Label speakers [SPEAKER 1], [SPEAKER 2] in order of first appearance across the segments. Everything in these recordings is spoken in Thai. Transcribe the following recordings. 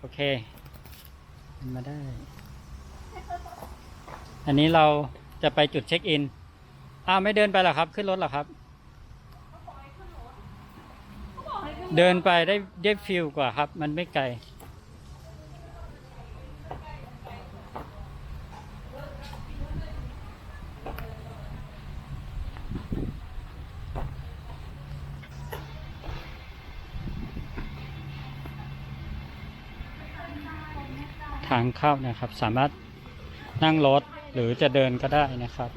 [SPEAKER 1] โอเคมันมาได้ อันนี้เราจะไปจุดเช็คอิน อ้าวไม่เดินไปหรอครับ ขึ้นรถหรอครับ เดินไปได้ได้ฟิลกว่าครับ มันไม่ไกล ทางเข้านะครับ สามารถนั่งรถหรือจะเดินก็ได้นะครับ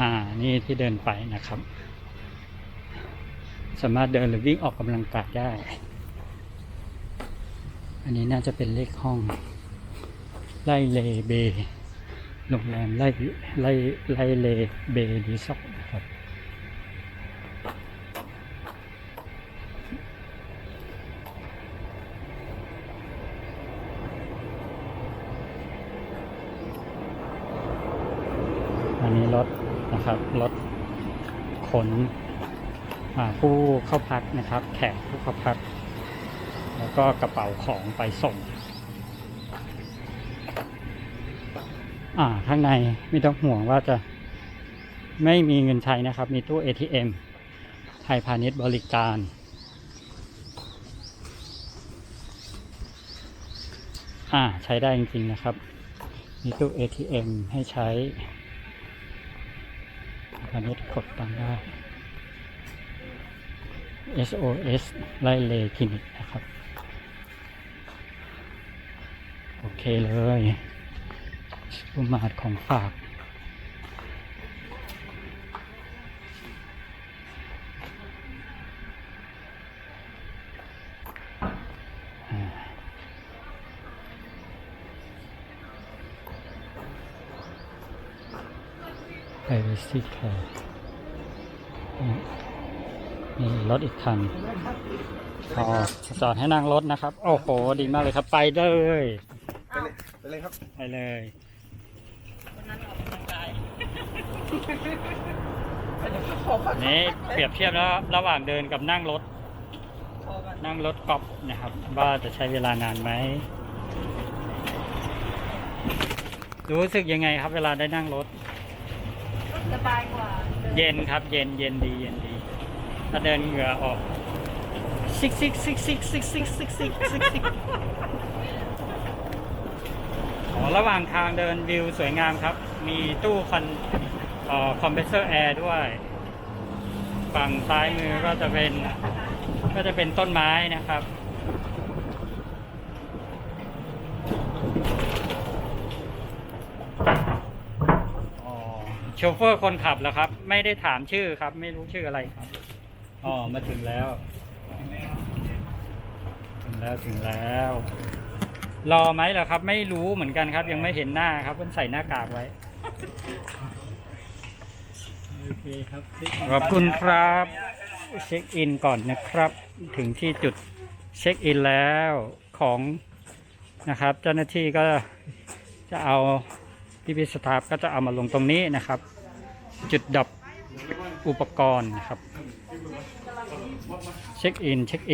[SPEAKER 1] อ่า นี่ที่เดินไปนะครับ สามารถเดินหรือวิ่งออกกำลังกายได้ อันนี้น่าจะเป็นเลขห้องไล่เลเบโรงแรมไล่ไล่ไล่เลเบรีสอร์ท นะครับอันนี้รถนะครับรถขนผู้เข้าพักนะครับ แขกผู้เข้าพัก แล้วก็กระเป๋าของไปส่งอ่าข้างในไม่ต้องห่วงว่าจะไม่มีเงินใช้นะครับ มีตู้ ATM ไทยพาณิชย์บริการ อ่าใช้ได้จริงๆนะครับ มีตู้ ATM ให้ใช้ พาณิชย์กดตังได้ SOS ไล่เลคลินิกนะครับ โอเคเลยสุมาร์ทของฝาก privacy care นี่รถอีกคันพอจอดให้นั่งรถนะครับ โอ้โห ดีมากเลยครับ ไปเลย
[SPEAKER 2] ไปเลยครับ
[SPEAKER 1] ไปเลยนี่เปรียบเทียบแล้วระหว่างเดินกับนั่งรถ นั่งรถกอล์ฟนะครับ ว่าจะใช้เวลานานไหม รู้สึกยังไงครับเวลาได้นั่งรถ
[SPEAKER 3] สบายกว่า
[SPEAKER 1] เย็นครับ เย็นเย็นดีเย็นดีถ้าเดินเหงื่อออกซิกซิกซิกซิกซิกซิกซิกซิกซิกซิกอ๋อระหว่างทางเดินวิวสวยงามครับ มีตู้คอนเอ่อคอมเพรสเซอร์แอร์ด้วย ฝั่งซ้ายมือก็จะเป็นก็จะเป็นต้นไม้นะครับ โชเฟอร์คนขับเหรอครับ ไม่ได้ถามชื่อครับ ไม่รู้ชื่ออะไรครับอ๋อมาถึงแล้ว ถึงแล้วถึงแล้ว รอไหมเหรอครับ ไม่รู้เหมือนกันครับ ยังไม่เห็นหน้าครับเพิ่นใส่หน้ากากไว้โอเคครับขอบคุณครับ เช็คอินก่อนนะครับ ถึงที่จุดเช็คอินแล้วของนะครับ เจ้าหน้าที่ก็จะเอา พี่พิสตาฟก็จะเอามาลงตรงนี้นะครับ จุดดับอุปกรณ์นะครับ เช็คอินเช็คอิน